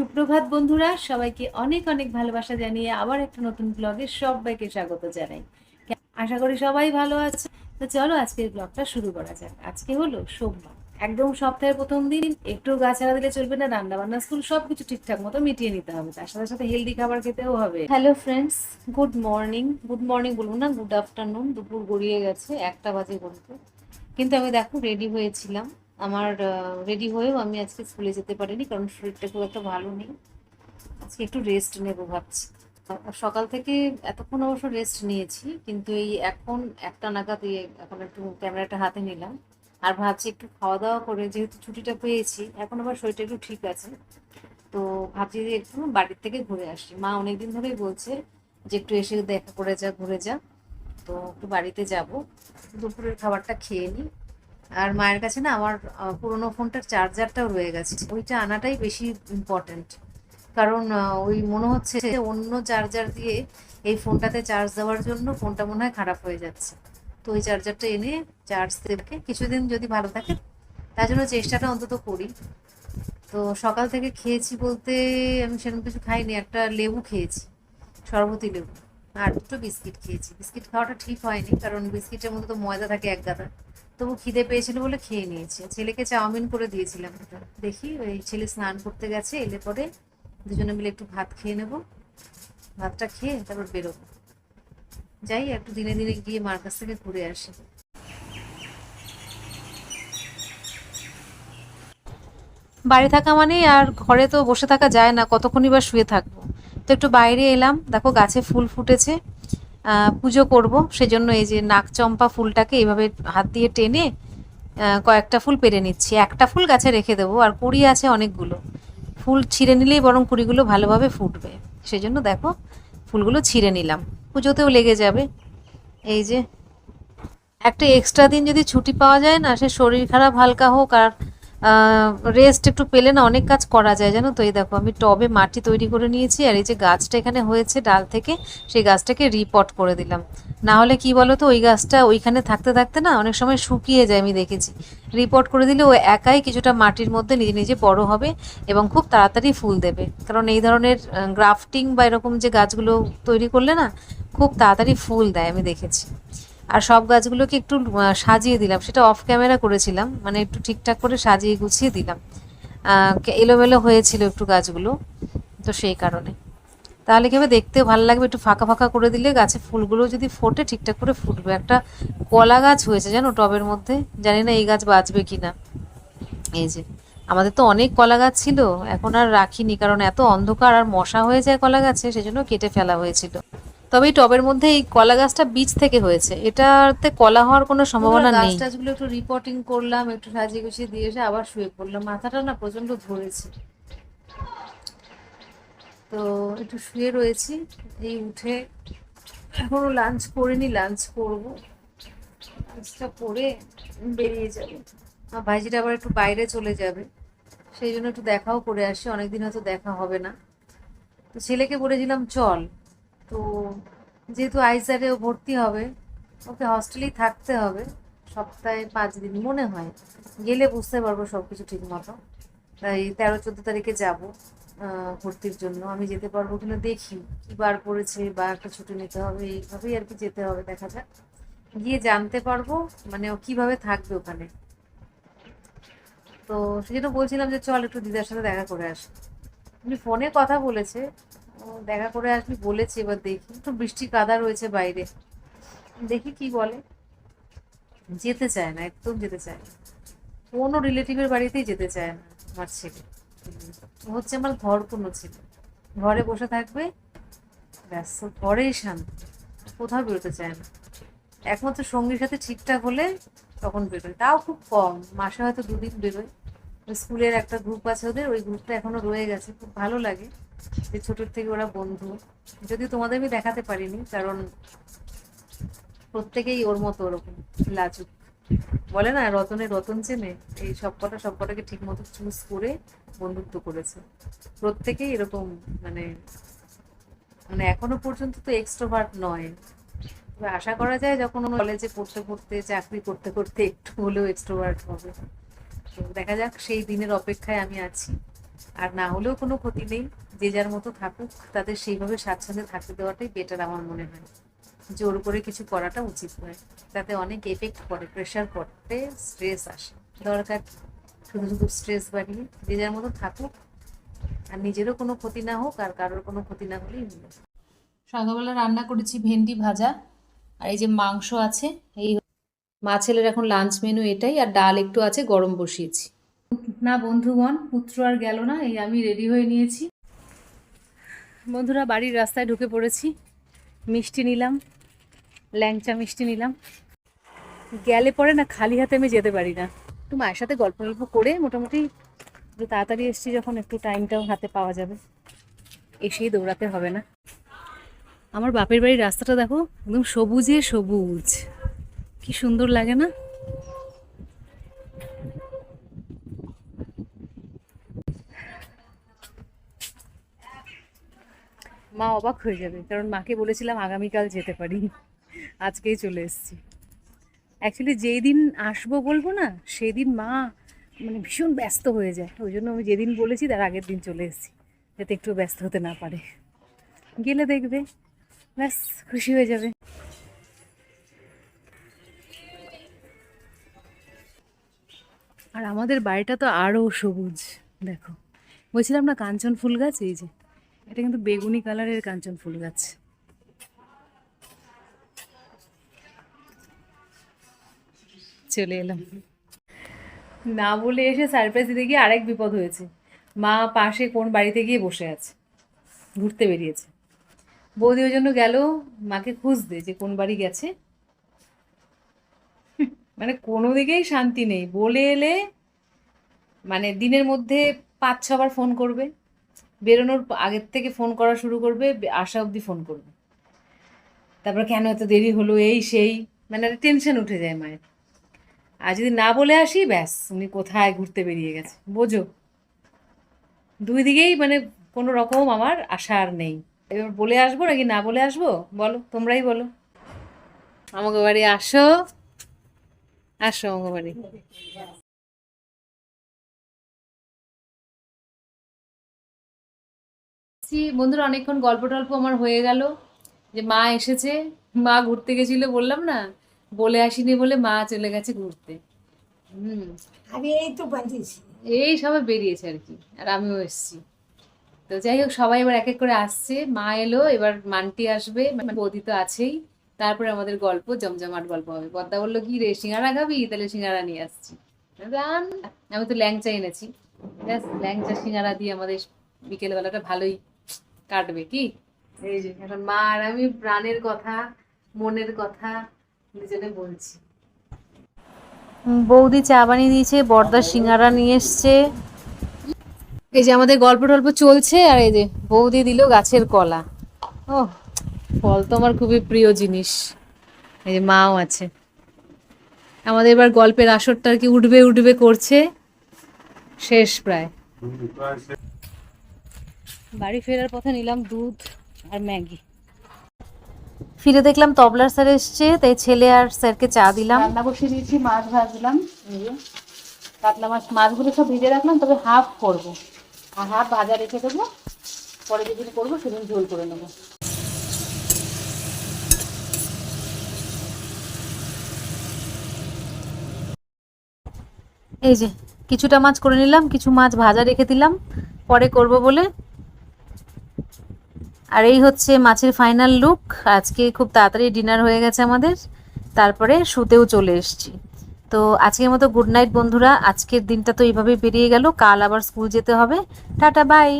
সুপ্রভাত বন্ধুরা, সবাইকে অনেক অনেক ভালোবাসা জানিয়ে আবার একটা নতুন ব্লগে সবাইকে স্বাগত জানাই। আশা করি সবাই ভালো আছে। তো চলো আজকের ব্লগটা শুরু করা যাক। আজকে হলো সোমবার। একদম সপ্তাহের প্রথম দিন, একটু গা দিলে চলবে না রান্না বান্না স্কুল সবকিছু ঠিকঠাক মতো মিটিয়ে নিতে হবে। তার সাথে সাথে হেলদি খাবার খেতেও হবে। Hello friends good morning good morning বলব না গুড আফটারনুন দুপুর গড়িয়ে গেছে, একটা বাজে বলতে। কিন্তু আমি দেখো রেডি হয়েছিলাম। আমার রেডি হয়েও আমি আজকে স্কুলে যেতে পারিনি কারণ শরীরটা খুব একটা ভালো নেই। আজকে একটু রেস্ট নেব ভাবছি। সকাল থেকে এতক্ষণ অবশ্য রেস্ট নিয়েছি, কিন্তু এই এখন একটা নাগাদ এখন একটু ক্যামেরাটা হাতে নিলাম। আর ভাবছি একটু খাওয়া দাওয়া করে, যেহেতু ছুটিটা পেয়েছি, এখন আবার শরীরটা একটু ঠিক আছে। তো ভাবছি যে একটু বাড়ির থেকে ঘুরে আসি। মা অনেকদিন ধরেই বলছে যে একটু এসে দেখা করে যা, ঘুরে যা। তো একটু বাড়িতে যাব। দুপুরের খাবারটা খেয়ে নিই। আর মায়ের কাছে না আমার পুরোনো ফোনটার চার্জারটাও রয়ে গেছে। ওইটা আনাটাই বেশি ইম্পর্ট্যান্ট কারণ ওই মনে হচ্ছে অন্য চার্জার দিয়ে এই ফোনটাতে চার্জ দেওয়ার জন্য ফোনটা মনে হয় খারাপ হয়ে যাচ্ছে। তো ওই চার্জারটা এনে চার্জ দেবে কিছুদিন যদি ভালো থাকে, তার জন্য চেষ্টাটা অন্তত করি। তো সকাল থেকে খেয়েছি বলতে আমি সেরকম কিছু খাইনি, একটা লেবু খেয়েছি, শরবতি লেবু, আর দুটো বিস্কিট খেয়েছি। বিস্কিট খাওয়াটা ঠিক হয়নি, কারণ বিস্কিটের মধ্যে তো ময়দা থাকে এক গাদা। তবু খিদে পেয়েছিল বলে খেয়ে নিয়েছি। ছেলেকে চাউমিন করে দিয়েছিলাম। দেখি, ওই ছেলে স্নান করতে গেছে, এলে পরে দুজনে মিলে একটু ভাত খেয়ে নেব। ভাতটা খেয়ে তারপর বেরোবো। যাই, একটু দিনে দিনে গিয়ে মার কাছ থেকে ঘুরে আসি। বাড়ি থাকা মানে আর ঘরে তো বসে থাকা যায় না, কতক্ষণই বা শুয়ে থাকব। তো একটু বাইরে এলাম। দেখো, গাছে ফুল ফুটেছে। পুজো করব। সেজন্য এই যে নাকচম্পা ফুলটাকে এইভাবে হাত দিয়ে টেনে কয়েকটা ফুল পেরে নিচ্ছি। একটা ফুল গাছে রেখে দেবো, আর কুড়ি আছে অনেকগুলো। ফুল ছিঁড়ে নিলেই বরং কুড়িগুলো ভালোভাবে ফুটবে। সেজন্য দেখো, ফুলগুলো ছিঁড়ে নিলাম। পুজোতেও লেগে যাবে। এই যে, একটা এক্সট্রা দিন যদি ছুটি পাওয়া যায় না, সে শরীর খারাপ হালকা হোক আর রেস্ট একটু পেলে না অনেক কাজ করা যায়, জানো তো? এই দেখো, আমি টবে মাটি তৈরি করে নিয়েছি আর এই যে গাছটা এখানে হয়েছে ডাল থেকে, সেই গাছটাকে রিপট করে দিলাম। না হলে কি বলো তো ওই গাছটা ওইখানে থাকতে থাকতে না অনেক সময় শুকিয়ে যায়, আমি দেখেছি। রিপোর্ট করে দিলে ও একাই কিছুটা মাটির মধ্যে নিজে নিজে বড় হবে এবং খুব তাড়াতাড়ি ফুল দেবে। কারণ এই ধরনের গ্রাফটিং বা এরকম যে গাছগুলো তৈরি করলে না, খুব তাড়াতাড়ি ফুল দেয়, আমি দেখেছি। আর সব গাছগুলোকে একটু সাজিয়ে দিলাম। সেটা অফ ক্যামেরা করেছিলাম মানে একটু ঠিকঠাক করে সাজিয়ে গুছিয়ে দিলাম। এলোমেলো হয়েছিল একটু গাছগুলো, তো সেই কারণে। তাহলে কি হবে? দেখতেও ভালো লাগবে। একটু ফাঁকা ফাঁকা করে দিলে গাছে ফুলগুলো যদি ফোটে, ঠিকঠাক করে ফুটবে। একটা কলা গাছ হয়েছে, জানো, টবের মধ্যে। জানি না এই গাছ বাঁচবে কি না এই যে, আমাদের তো অনেক কলা গাছ ছিল, এখন আর রাখিনি, কারণ এত অন্ধকার আর মশা হয়ে যায় কলা গাছে, সেজন্য কেটে ফেলা হয়েছিল। তবে এই টবের মধ্যে এই কলা গাছটা বীজ থেকে হয়েছে। এটাতে কলা হওয়ার কোনো সম্ভাবনা নেই। গাছটাছগুলো একটু রিপোর্টিং করলাম একটু সাজিয়ে গুছিয়ে দিয়ে এসে আবার শুয়ে পড়লাম। মাথাটা না প্রচণ্ড ধরেছে। তো একটু শুয়ে রয়েছি এই উঠে। এখনও লাঞ্চ করিনি লাঞ্চ করব। লাঞ্চটা করে বেরিয়ে যাব। আমার ভাইজিটা আবার একটু বাইরে চলে যাবে। সেই জন্য একটু দেখাও করে আসি অনেকদিন হয়তো দেখা হবে না। তো ছেলেকে বলেছিলাম চল। তো যেহেতু আইসারেও ভর্তি হবে, ওকে হস্টেলেই থাকতে হবে সপ্তাহে পাঁচ দিন মনে হয়। গেলে বুঝতে পারব সব কিছু ঠিক মতো তাই তেরো, চোদ্দ তারিখে যাব ভর্তির জন্য। আমি যেতে পারব কিনা দেখি। কী বার পড়েছে বা একটা ছুটি নিতে হবে, এইভাবেই আর কি যেতে হবে দেখা যাক। গিয়ে জানতে পারব মানে ও কীভাবে থাকবে ওখানে। তো সেজন্য বলছিলাম যে চল একটু দিদার সাথে দেখা করে আসি। উনি ফোনে কথা বলেছে ও দেখা করে আসবি বলেছে এবার দেখি। তো বৃষ্টি কাদা রয়েছে বাইরে। দেখি কি বলে। যেতে চায় না, একদম যেতে চায় না। কোনো রিলেটিভের বাড়িতেই যেতে চায় না আমার ছেলে। হচ্ছে আমার ঘর কোনো ছেলে। ঘরে বসে থাকবে, ব্যাস ঘরেই শান্তি। কোথাও বেরোতে চায় না। একমাত্র সঙ্গীর সাথে ঠিকঠাক হলে তখন বেরোয়। তাও খুব কম, মাসে হয়তো দুদিন বেরোয়। স্কুলের একটা গ্রুপ আছে ওদের, ওই গ্রুপটা এখনও রয়ে গেছে, খুব ভালো লাগে। যে ছোটোর থেকে ওরা বন্ধু। যদি তোমাদের আমি দেখাতে পারিনি, কারণ প্রত্যেকেই ওর মতো ওরকম লাজুক। বলে না রতনের রতন চেনে, এই সব কটা সব কটাকে ঠিক মতো চুজ করে বন্ধুত্ব করেছে। প্রত্যেকেই এরকম মানে মানে এখনও পর্যন্ত তো এক্সট্রোভার্ট নয়। তবে আশা করা যায় যখন কলেজে পড়তে পড়তে, চাকরি করতে করতে একটু হলেও এক্সট্রোভার্ট হবে। তো দেখা যাক, সেই দিনের অপেক্ষায় আমি আছি। আর না হলেও কোনো ক্ষতি নেই। যে যার মতো থাকুক তাদের সেইভাবে স্বাচ্ছন্দ্যে থাকতে দেওয়াটাই বেটার আমার মনে হয়। জোর করে কিছু করাটা উচিত নয়। তাতে অনেক এফেক্ট পড়ে প্রেশার পড়তে স্ট্রেস আসে। দরকার শুধু শুধু স্ট্রেস বাড়িয়ে যে যার মতো থাকুক আর নিজেরও কোনো ক্ষতি না হোক আর কারোর কোনো ক্ষতি না হলেই হলো। সকালবেলা রান্না করেছি ভেন্ডি ভাজা আর এই যে মাংস আছে এই মা ছেলের এখন লাঞ্চ মেনু এটাই আর ডাল একটু আছে গরম বসিয়েছি। না বন্ধুগণ পুত্র আর গেল না এই আমি রেডি হয়ে নিয়েছি। বন্ধুরা, বাড়ির রাস্তায় ঢুকে পড়েছি। মিষ্টি নিলাম, ল্যাংচা মিষ্টি নিলাম। গেলে পরে না খালি হাতে আমি যেতে পারি না। একটু মায়ের সাথে গল্প গল্প করে মোটামুটি একটু তাড়াতাড়ি এসছি যখন একটু টাইমটাও হাতে পাওয়া যাবে। এসেই দৌড়াতে হবে না। আমার বাপের বাড়ির রাস্তাটা দেখো, একদম সবুজে সবুজ। কি সুন্দর লাগে না? মা অবাক হয়ে যাবে, কারণ মাকে বলেছিলাম আগামীকাল যেতে পারি। আজকেই চলে এসেছি। অ্যাকচুয়ালি যেই দিন আসব বলব না সেই দিন মা মানে ভীষণ ব্যস্ত হয়ে যায়। ওই জন্য আমি যেদিন বলেছি তার আগের দিন চলে এসেছি, যাতে একটু ব্যস্ত হতে না পারে। গেলে দেখবে, ব্যাস, খুশি হয়ে যাবে। আর আমাদের বাড়িটা তো আরও সবুজ, দেখো। বলছিলাম না কাঞ্চন ফুল গাছ, এই যে। এটা কিন্তু বেগুনি কালারের কাঞ্চন ফুল গাছ। চলে এলাম। না বলে এসে সারপ্রাইজ দিতে গিয়ে আরেক বিপদ হয়েছে। মা পাশে কোন বাড়িতে গিয়ে বসে আছে, ঘুরতে বেরিয়েছে। বৌদি ওই জন্য গেল, মাকে খুঁজতে যে কোন বাড়ি গেছে। মানে কোনো দিকেই শান্তি নেই। বলে এলে মানে দিনের মধ্যে পাঁচ ছবার ফোন করবে। বেরোনোর আগের থেকে ফোন করা শুরু করবে আসা অবধি ফোন করবে। তারপর কেন এত দেরি হলো, এই সেই মানে একটা টেনশন উঠে যায় মায়ের। আর যদি না বলে আসি, ব্যাস, উনি কোথায় ঘুরতে বেরিয়ে গেছে। বোঝো। দুই দিকেই মানে কোনো রকম আমার আশা আর নেই। এবার বলে আসব নাকি না বলে আসব? বলো, তোমরাই বলো। আমাকে বাড়ি আসো। আসো আমাকে বাড়ি সি বন্ধুরা অনেকক্ষণ গল্প টল্প আমার হয়ে গেল যে মা এসেছে মা ঘুরতে গেছিল বললাম না বলে আসিনি বলে মা চলে গেছে ঘুরতে। হুম। আমি এই তো এই সবাই বেরিয়েছে আর কি আর আমিও এসেছি। তো যাই হোক সবাই এবার এক এক করে আসছে মা এলো এবার মান্টি আসবে মানে বৌদি তো আছেই। তারপরে আমাদের গল্প জমজমাট গল্প হবে। পদ্মা বলল কি রে সিঙ্গারা খাবি? তাহলে সিঙ্গারা নিয়ে আসছি। আমি তো ল্যাংচা এনেছি। ব্যাস ল্যাংচা সিঙ্গারা দিয়ে আমাদের বিকেলবেলাটা ভালোই কাটবে কি? এই যে এখন মা আর আমি প্রাণের কথা মনের কথা দুজনে বলছি। বৌদি চা বানিয়ে দিয়েছে বর্দার সিঙ্গারা নিয়ে এসছে। এই যে আমাদের গল্প টল্প চলছে আর এই যে বৌদি দিল গাছের কলা। ও ফল তো আমার খুবই প্রিয় জিনিস। এই যে মাও আছে। আমাদের এবার গল্পের আসরটা আর কি উঠবে উঠবে করছে। শেষ প্রায়। বাড়ি ফেরার পথে নিলাম দুধ আর ম্যাগি। ফিরে দেখলাম তবলার স্যার এসছে তাই ছেলে আর স্যারকে চা দিলাম। রান্না বসিয়ে দিয়েছি মাছ ভাজলাম। কাতলা মাছ মাছগুলো সব ভিজে রাখলাম তবে হাফ করব। আর হাফ ভাজা রেখে দেবো। পরে যেদিন করব সেদিন ঝোল করে নেব। এই যে কিছুটা মাছ করে নিলাম কিছু মাছ ভাজা রেখে দিলাম। পরে করব বলে আর এই হচ্ছে মাছের ফাইনাল লুক আজকে খুব তাড়াতাড়ি ডিনার হয়ে গেছে আমাদের। তারপরে শুতেও চলে এসছি। তো আজকের মতো গুড নাইট বন্ধুরা। আজকের দিনটা তো এইভাবেই পেরিয়ে গেল। কাল আবার স্কুল যেতে হবে। Tata bye